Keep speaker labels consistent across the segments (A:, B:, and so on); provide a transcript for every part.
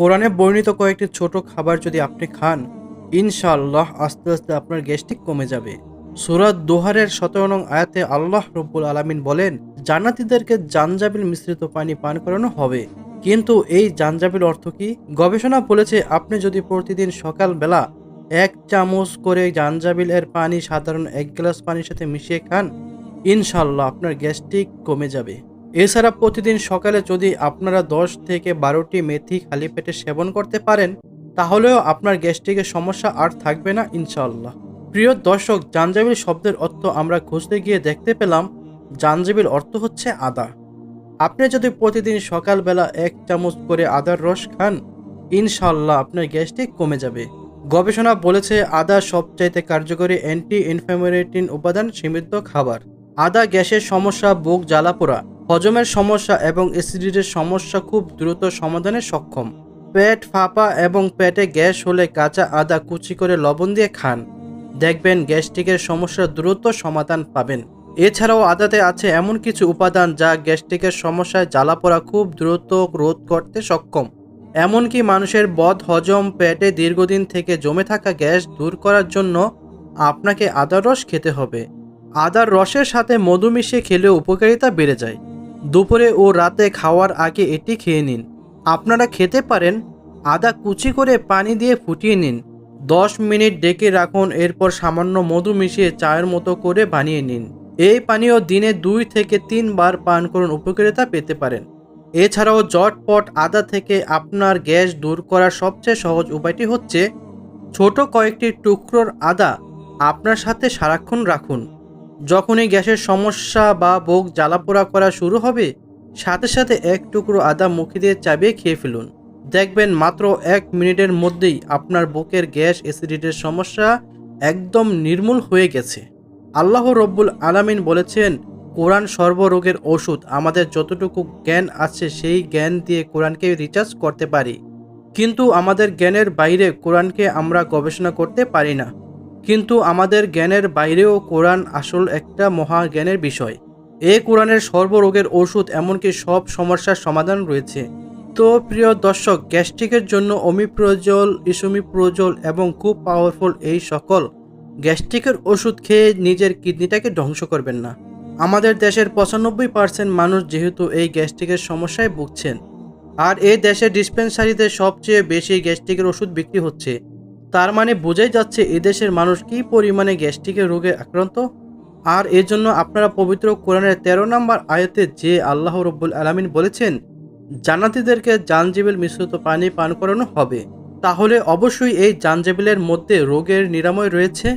A: কোরআনে বর্ণিত কয়েকটি ছোট খাবার যদি আপনি খান, ইনশাআল্লাহ আস্তে আস্তে আপনার গ্যাস্ট্রিক কমে যাবে। সুরাত দোহারের সতেরো নং আয়াতে আল্লাহ রব্বুল আলামিন বলেন, জান্নাতীদেরকে জানজাবিল মিশ্রিত পানি পান করানো হবে। কিন্তু এই জানজাবিল অর্থ কি? গবেষণা বলেছে, আপনি যদি প্রতিদিন সকালবেলা এক চামচ করে জানজাবিল এর পানি, সাধারণ এক গ্লাস পানির সাথে মিশিয়ে খান ইনশাল্লাহ আপনার গ্যাস্ট্রিক কমে যাবে। এছাড়া প্রতিদিন সকালে যদি আপনারা দশ থেকে বারোটি মেথি খালি পেটে সেবন করতে পারেন, তাহলেও আপনার গ্যাস্ট্রিকের সমস্যা আর থাকবে না ইনশাল্লাহ প্রিয় দর্শক, জাঞ্জাবিল শব্দের অর্থ আমরা খুঁজতে গিয়ে দেখতে পেলাম, জাঞ্জাবিল অর্থ হচ্ছে আদা। আপনি যদি প্রতিদিন সকালবেলা এক চামচ করে আদার রস খান ইনশাল্লাহ আপনার গ্যাস্ট্রিক কমে যাবে। গবেষণা বলেছে আদা সবচাইতে কার্যকরী অ্যান্টি ইনফ্লামেটরি উপাদান, সীমিত খাবার। আদা গ্যাসের সমস্যা, বুক জ্বালাপোড়া হজমের সমস্যা এবং অ্যাসিডিটির সমস্যা খুব দ্রুত সমাধানে সক্ষম। পেট ফাঁপা এবং পেটে গ্যাস হলে কাঁচা আদা কুচি করে লবণ দিয়ে খান। দেখবেন গ্যাস্ট্রিকের সমস্যা দ্রুত সমাধান পাবেন। এছাড়াও আদাতে আছে এমন কিছু উপাদান যা গ্যাস্ট্রিকের সমস্যায় জ্বালাপোড়া খুব দ্রুত রোধ করতে সক্ষম। এমনকি মানুষের বদ হজম পেটে দীর্ঘদিন থেকে জমে থাকা গ্যাস দূর করার জন্য আপনাকে আদার রস খেতে হবে। আদার রসের সাথে মধু মিশিয়ে খেলেও উপকারিতা বেড়ে যায়। দুপুরে ও রাতে খাওয়ার আগে এটি খেয়ে নিন। আপনারা খেতে পারেন, আদা কুচি করে পানি দিয়ে ফুটিয়ে নিন। দশ মিনিট ডেকে রাখুন, এরপর সামান্য মধু মিশিয়ে চায়ের মতো করে বানিয়ে নিন। এই পানীয় দিনে দুই থেকে তিনবার পান করুন, উপকারিতা পেতে পারেন। এছাড়াও জটপট আদা থেকে আপনার গ্যাস দূর করার সবচেয়ে সহজ উপায়টি হচ্ছে, ছোট কয়েকটি টুকরোর আদা আপনার সাথে সারাক্ষণ রাখুন। যখনই গ্যাসের সমস্যা বা বুক জ্বালাপোড়া করা শুরু হবে, সাথে সাথে এক টুকরো আদা মুখে দিয়ে চাবিয়ে খেয়ে ফেলুন। দেখবেন মাত্র এক মিনিটের মধ্যেই আপনার বুকের গ্যাস অ্যাসিডিটির সমস্যা একদম নির্মূল হয়ে গেছে। আল্লাহ রব্বুল আলামিন বলেছেন, কোরআন সর্বরোগের ওষুধ। আমাদের যতটুকু জ্ঞান আছে, সেই জ্ঞান দিয়ে কোরআনকে রিচার্জ করতে পারি। কিন্তু আমাদের জ্ঞানের বাইরে কোরআনকে আমরা গবেষণা করতে পারি না। কিন্তু আমাদের জ্ঞানের বাইরেও কোরআন আসল একটা মহা জ্ঞানের বিষয়। এ কোরআনের সর্বরোগের ওষুধ এমনকি সব সমস্যার সমাধান রয়েছে। তো প্রিয় দর্শক, গ্যাস্ট্রিকের জন্য অমিপ্রোজল, ইসুমিপ্রোজল এবং খুব পাওয়ারফুল এই সকল গ্যাস্ট্রিকের ওষুধ খেয়ে নিজের কিডনিটাকে ধ্বংস করবেন না। আমাদের দেশের পঁচানব্বই পার্সেন্ট মানুষ যেহেতু এই গ্যাস্ট্রিকের সমস্যায় ভুগছেন। আর এই দেশের ডিসপেন্সারিতে সবচেয়ে বেশি গ্যাস্ট্রিকের ওষুধ বিক্রি হচ্ছে। তার মানে বোঝাই যাচ্ছে এদেশের মানুষ কী পরিমাণে গ্যাস্ট্রিকের রোগে আক্রান্ত? আর এর জন্য আপনারা পবিত্র কোরআনের তেরো নম্বর আয়তে যে আল্লাহ রব্বুল আলামিন বলেছেন, জান্নাতীদেরকে জানজিবিল মিশ্রিত পানি পান করানো হবে। তাহলে অবশ্যই এই জানজাবিলের মধ্যে রোগের নিরাময় রয়েছে।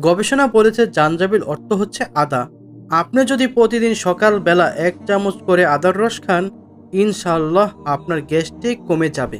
A: গবেষণা বলেছে জানজাবিল অর্থ হচ্ছে আদা। আপনি যদি প্রতিদিন সকালবেলা এক চামচ করে আদার রস খান ইনশাল্লাহ আপনার গ্যাস্ট্রিক কমে যাবে।